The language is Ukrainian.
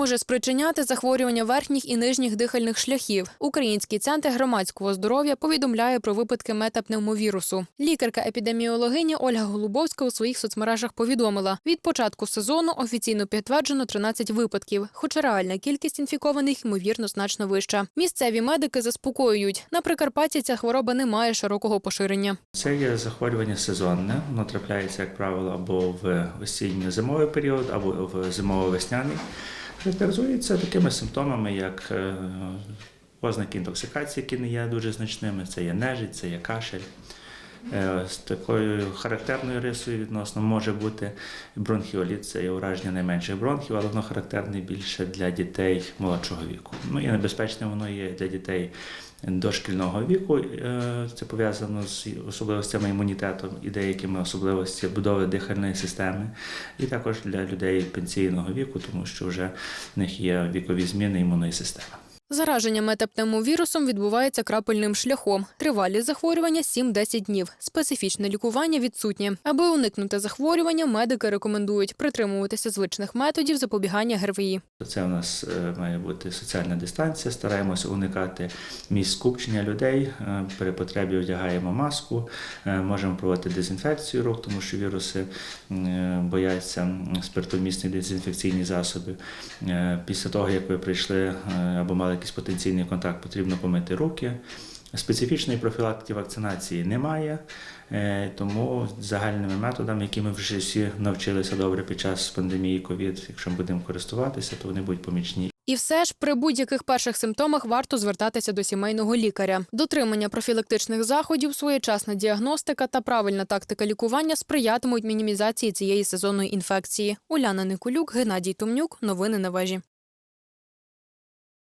може спричиняти захворювання верхніх і нижніх дихальних шляхів. Український центр громадського здоров'я повідомляє про випадки метапневмовірусу. Лікарка-епідеміологиня Ольга Голубовська у своїх соцмережах повідомила: від початку сезону офіційно підтверджено 13 випадків, хоча реальна кількість інфікованих ймовірно значно вища. Місцеві медики заспокоюють, на Прикарпатті ця хвороба не має широкого поширення. Це є захворювання сезонне. Воно трапляється, як правило, або в осінньо-зимовий період, або в зимово-весняний. Характеризується такими симптомами, як е, ознаки інтоксикації, які не є дуже значними. Це є нежить, це є кашель. Е, З такою характерною рисою відносно може бути бронхіоліт, це є ураження найменших бронхів, але воно характерне більше для дітей молодшого віку. Ну і небезпечне воно є для дітей дошкільного віку. Е, Це пов'язано з особливостями імунітету і деякими особливостями будови дихальної системи, і також для людей пенсійного віку, тому що вже в них є вікові зміни імунної системи. Зараження метапневмовірусом відбувається крапельним шляхом. Тривалість захворювання 7-10 днів. Специфічне лікування відсутнє. Аби уникнути захворювання, медики рекомендують притримуватися звичних методів запобігання ГРВІ. Це у нас е, має бути соціальна дистанція. Стараємося уникати місць скупчення людей. Е, При потребі одягаємо маску, е, можемо проводити дезінфекцію рук, тому що віруси бояться спиртомісні дезінфекційні засоби. Після того, як ви прийшли або мали якийсь потенційний контакт, потрібно помити руки. Специфічної профілактики вакцинації немає, е, тому загальними методами, які ми вже всі навчилися добре під час пандемії ковід, якщо ми будемо користуватися, то вони будуть помічні І все ж при будь-яких перших симптомах варто звертатися до сімейного лікаря. Дотримання профілактичних заходів, своєчасна діагностика та правильна тактика лікування сприятимуть мінімізації цієї сезонної інфекції. Уляна Николюк, Геннадій Томнюк. Новини на вежі.